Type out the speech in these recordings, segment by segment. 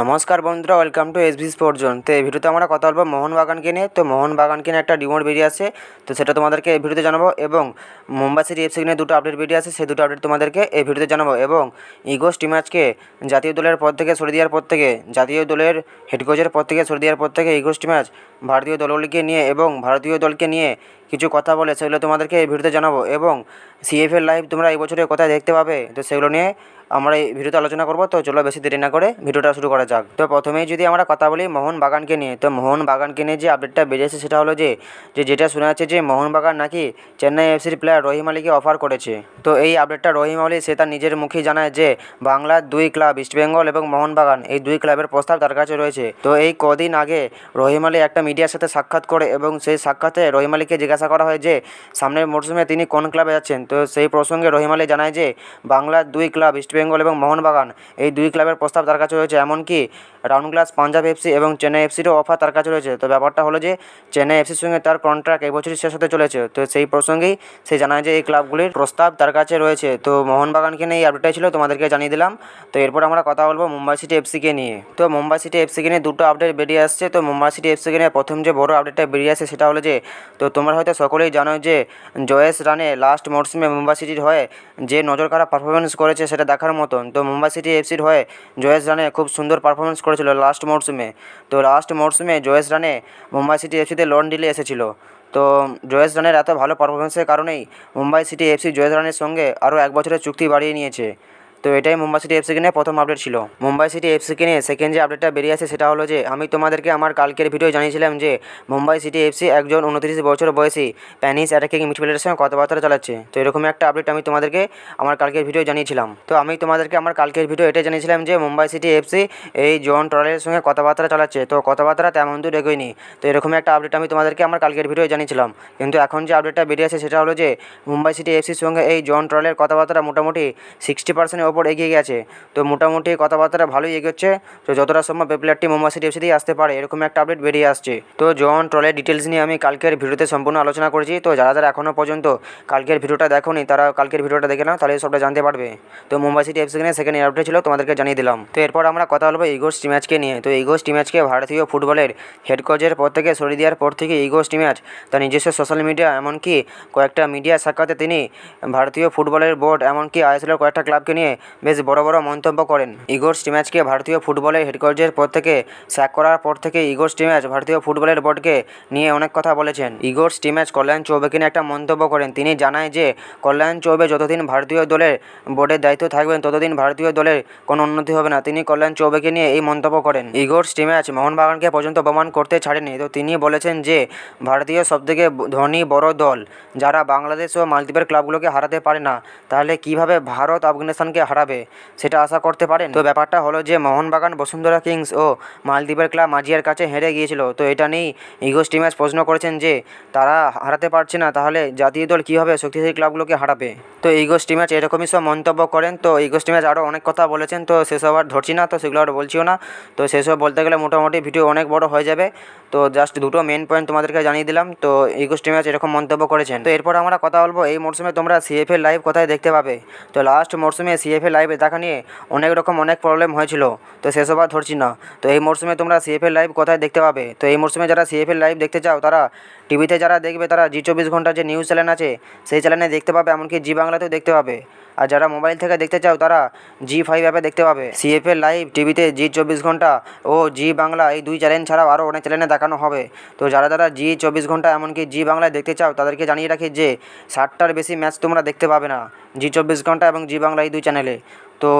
নমস্কার বন্ধুরা welcome to S V sport zone তো এই ভিডিওতে আমরা কথা বলব মোহনবাগানকে নিয়ে। তো মোহনবাগানকে নিয়ে একটা ডিমোট বেরিয়ে আসছে তো সেটা তোমাদেরকে এই ভিডিওতে জানাব এবং মুম্বাই সিটি এফসি নিয়ে দুটো আপডেট বেরিয়ে আছে, সেই দুটো আপডেট তোমাদেরকে এই ভিডিওতে জানাব এবং ইগোস টিম আজকে জাতীয় দলের পদ থেকে সরে দেওয়ার পর থেকে, জাতীয় দলের হেড কোচের পদ থেকে সরে দেওয়ার পর থেকে ইগোস টিম আজ ভারতীয় দলগুলিকে নিয়ে এবং ভারতীয় দলকে নিয়ে কিছু কথা বলে, সেগুলো তোমাদেরকে এই ভিডিওতে জানাব এবং সিএফএল লাইভ তোমরা এই বছরে কোথায় দেখতে পাবে। তো সেগুলো নিয়ে আমরা এই ভিডিওতে আলোচনা করব। তো চলো বেশি দেরি না করে ভিডিওটা শুরু করা যাক। তো প্রথমেই যদি আমরা কথা বলি মোহন বাগানকে নিয়ে, তো মোহন বাগানকে নিয়ে যে আপডেটটা বেরিয়েছে সেটা হলো যে যে যেটা শোনা যাচ্ছে যে মোহন বাগান নাকি চেন্নাই এফসির প্লেয়ার রহিম আলীকে অফার করেছে। তো এই আপডেটটা রহিম আলী, সে তার নিজের মুখেই জানায় যে, বাংলার দুই ক্লাব ইস্টবেঙ্গল এবং মোহনবাগান এই দুই ক্লাবের প্রস্তাব তার কাছে রয়েছে। তো এই কদিন আগে রহিম আলী একটা মিডিয়ার সাথে সাক্ষাৎ করে এবং সেই সাক্ষাতে রহিম আলীকে জিজ্ঞাসা করা হয় যে, সামনের মরশুমে তিনি কোন ক্লাবে যাচ্ছেন? তো সেই প্রসঙ্গে রহিম আলী জানায় যে, বাংলার দুই ক্লাব ইস্টবেঙ্গল এবং মোহনবাগান। এই দুই ক্লাবের প্রস্তাব তার কাছে রয়েছে। এমনকি রাউন্ড গ্লাস, পাঞ্জাব এফসি এবং চেন্নাই এফসিরও অফার তার কাছে রয়েছে। তো ব্যাপারটা হলো যে, চেন্নাই এফসির সঙ্গে তার কন্ট্রাক্ট এই বছরই শেষ হতে চলেছে। তো সেই প্রসঙ্গেই সে জানায় যে, এই ক্লাবগুলির প্রস্তাব তার কাছে রয়েছে। তো মোহনবাগানকে নিয়ে এই আপডেটটাই ছিল, তোমাদেরকে জানিয়ে দিলাম। তো এরপর আমরা কথা বলব মুম্বাই সিটি এফসিকে নিয়ে। তো মুম্বাই সিটি এফসিকে নিয়ে দুটো আপডেট বেরিয়ে আসছে। তো মুম্বাই সিটি এফসিকে নিয়ে প্রথম যে বড় আপডেটটা বেরিয়ে আসে সেটা হলো যে, তো তোমরা হয়তো সকলেই জানো যে জয়েস রানে লাস্ট মরশুমে মুম্বাই সিটির হয়ে যে নজর কাড়া পারফরমেন্স করেছে সেটা দেখার মতন। তো মুম্বাই সিটি এফসির হয়ে জয়েশ রানে খুব সুন্দর পারফরমেন্স করেছিল লাস্ট মরশুমে তো লাস্ট মরশুমে জয়েশ রানে মুম্বাই সিটি এফসিতে লন ডিলে এসেছিল। তো জয়েশ রানের এত ভালো পারফরমেন্সের কারণেই মুম্বাই সিটি এফসি জয়েশ রানের সঙ্গে আরও এক বছরের চুক্তি বাড়িয়ে নিয়েছে। তো এটাই মুম্বাই সিটি এফসিকে নিয়ে প্রথম আপডেট ছিল। মুম্বাই সিটি এফসিকে নিয়ে সেকেন্ড যে আপডেটটা বেরিয়ে আসে সেটা হলো যে, আমি তোমাদেরকে আমার কালকের ভিডিও জানিয়েছিলাম যে, মুম্বাই সিটি এফসি একজন উনত্রিশ বছর বয়সী প্যানিস অ্যাটাকিং মিডফিল্ডারের সঙ্গে কথাবার্তা চালাচ্ছে। তো এরকম একটা আপডেট আমি তোমাদেরকে আমার কালকের ভিডিও জানিয়েছিলাম। তো আমি তোমাদেরকে আমার কালকের ভিডিও এটা জানিয়েছিলাম যে, মুম্বাই সিটি এফসি এই জন ট্রলের সঙ্গে কথাবার্তা চালাচ্ছে। তো কথাবার্তা তেমন দূর এগোয়নি। তো এরকম একটা আপডেট আমি তোমাদেরকে আমার কালকের ভিডিও জানিয়েছিলাম। কিন্তু এখন যে আপডেটটা বেরিয়ে আসে সেটা হলো যে, মুম্বাই সিটি এফসির সঙ্গে এই জন ট্রলের কথাবার্তা মোটামুটি সিক্সটি পার্সেন্টের ওপর এগিয়ে গেছে। তো মোটামুটি কথাবার্তা ভালোই এগোচ্ছে। তো যতটা সম্ভব এই প্লেয়ারটি মুম্বাই সিটি এফসিতেই আসতে পারে, এরকম একটা আপডেট বেরিয়ে আসছে। তো জন ট্রলের ডিটেলস নিয়ে আমি কালকের ভিডিওতে সম্পূর্ণ আলোচনা করেছি। তো যারা যারা এখনও পর্যন্ত কালকের ভিডিওটা দেখোনি, তারা কালকের ভিডিওটা দেখে নাও, তাহলে সবটা জানতে পারবে। তো মুম্বাই সিটি এফসি নিয়ে সেকেন্ড আপডেট ছিল, তোমাদেরকে জানিয়ে দিলাম। তো এরপর আমরা কথা বলব ইগোস টিম্যাচকে নিয়ে। তো ইগোস টিম্যাচকে ভারতীয় ফুটবলের হেড কোচের পর থেকে সরিয়ে দেওয়ার পর থেকে ইগোস টিম্যাচ তার নিজস্ব সোশ্যাল মিডিয়া এমনকি কয়েকটা মিডিয়া সাক্ষাতে তিনি ভারতীয় ফুটবলের বোর্ড এমনকি আইএসএলের কয়েকটা ক্লাবকে নিয়ে বেশ বড় বড় মন্তব্য করেন। ইগোর স্টিম্যাচকে ভারতীয় ফুটবলের হেড কোচের পর থেকে স্যাক করার পর থেকে ইগোর স্টিম্যাচ ভারতীয় ফুটবলের বোর্ডকে নিয়ে অনেক কথা বলেছেন। ইগোর স্টিম্যাচ কল্যাণ চৌবেকে নিয়ে একটা মন্তব্য করেন। তিনি জানায় যে, কল্যাণ চৌবে যতদিন ভারতীয় দলের বোর্ডের দায়িত্ব থাকবেন, ততদিন ভারতীয় দলের কোনো উন্নতি হবে না। তিনি কল্যাণ চৌবেকে নিয়ে এই মন্তব্য করেন। ইগোর স্টিম্যাচ মোহনবাগানকে পর্যন্ত প্রমাণ করতে ছাড়েনি। তো তিনি বলেছেন যে, ভারতীয় সবথেকে ধনী বড় দল, যারা বাংলাদেশ ও মালদ্বীপের ক্লাবগুলোকে হারাতে পারে না, তাহলে কীভাবে ভারত, আফগানিস্তানকে হারাবে, সেটা আশা করতে পারেন। তো ব্যাপারটা হলো যে, মোহনবাগান, বসুন্ধরা কিংস ও মালদ্বীপের ক্লাব মাঝিয়ার কাছে হেরে গিয়েছিল। তো এটা নিয়েই ইগোস টিম্যাচ প্রশ্ন করেছেন যে, তারা হারাতে পারছে না, তাহলে জাতীয় দল কীভাবে শক্তিশালী ক্লাবগুলোকে হারাবে। তো ইগোস টিম্যাচ এরকমই সব মন্তব্য করেন। তো ইগোস টিম্যাচ আরও অনেক কথা বলেছেন, তো সেসব আর ধরছি না, তো সেগুলো আর বলছিও না। তো সেসব বলতে গেলে মোটামুটি ভিডিও অনেক বড় হয়ে যাবে। তো জাস্ট দুটো মেন পয়েন্ট তোমাদেরকে জানিয়ে দিলাম। তো ইগোস টিম্যাচ এরকম মন্তব্য করেছেন। তো এরপর আমরা কথা বলব, এই মরশুমে তোমরা সিএফএল লাইভ কোথায় দেখতে পাবে? তো লাস্ট মরশুমে সিএফএল লাইভে দেখা নিয়ে অনেক রকম অনেক প্রবলেম হয়েছিল। তো সেসব আর ধরছি না। তো এই মরশুমে তোমরা সিএফএ লাইভ কোথায় দেখতে পাবে? তো এই মরশুমে যারা সিএফএ লাইভ দেখতে চাও, তারা টিভিতে যারা দেখবে, তারা জি চব্বিশ ঘণ্টা যে নিউজ চ্যানেল আছে, সেই চ্যানেলে দেখতে পাবে, এমনকি জি বাংলাতেও দেখতে পাবে। আর যারা মোবাইল থেকে দেখতে চাও, তারা জি ফাইভ অ্যাপে দেখতে পাবে। সিএফএল লাইভ টিভিতে জি চব্বিশ ঘণ্টা ও জি বাংলা এই দুই চ্যানেল ছাড়াও আরও অনেক চ্যানেলে দেখানো হবে। তো যারা যারা জি চব্বিশ ঘণ্টা এমনকি জি বাংলায় দেখতে চাও, তাদেরকে জানিয়ে রাখি যে, ষাটটার বেশি ম্যাচ তোমরা দেখতে পাবে না। জি চব্বিশ ঘণ্টা এবং জি বাংলা এই দুই চ্যানেলে তো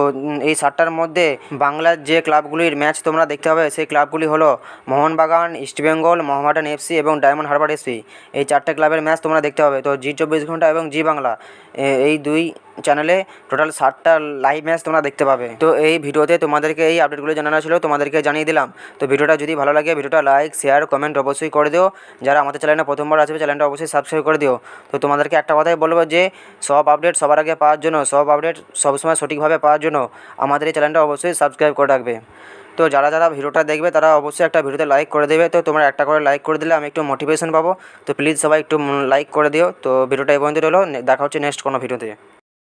এই সাতটার মধ্যে বাংলার যে ক্লাবগুলির ম্যাচ তোমরা দেখতে পাবে, সেই ক্লাবগুলি হলো মোহনবাগান ইস্টবেঙ্গল মোহামেডান এফসি এবং ডায়মন্ড হারবার এফসি। এই চারটে ক্লাবের ম্যাচ তোমরা দেখতে পাবে। তো জি চব্বিশ ঘণ্টা এবং জি বাংলা এই দুই চ্যানেলে টোটাল ষাটটা লাইভ ম্যাচ তোমরা দেখতে পাবে। তো এই ভিডিওতে তোমাদেরকে এই আপডেটগুলো জানানো ছিল, তোমাদেরকে জানিয়ে দিলাম। তো ভিডিওটা যদি ভালো লাগে, ভিডিওটা লাইক, শেয়ার, কমেন্ট অবশ্যই করে দিও। যারা আমাদের চ্যানেলে প্রথমবার আসবে, চ্যানেলটা অবশ্যই সাবস্ক্রাইব করে দিও। তো তোমাদেরকে একটা কথাই বলব যে, সব আপডেট সবার আগে পাওয়ার জন্য, সব আপডেট সবসময় সঠিকভাবে পাওয়ার জন্য আমাদের এই চ্যানেলটা অবশ্যই সাবস্ক্রাইব করে রাখবে। তো যারা যারা ভিডিওটা দেখবে, তারা অবশ্যই একটা ভিডিওতে লাইক করে দেবে। তো তোমরা একটা করে লাইক করে দিলে আমি একটু মোটিভেশন পাবো। তো প্লিজ সবাই একটু লাইক করে দিও। তো ভিডিওটা এই পর্যন্ত রইল। দেখা হচ্ছে নেক্সট কোনো ভিডিওতে।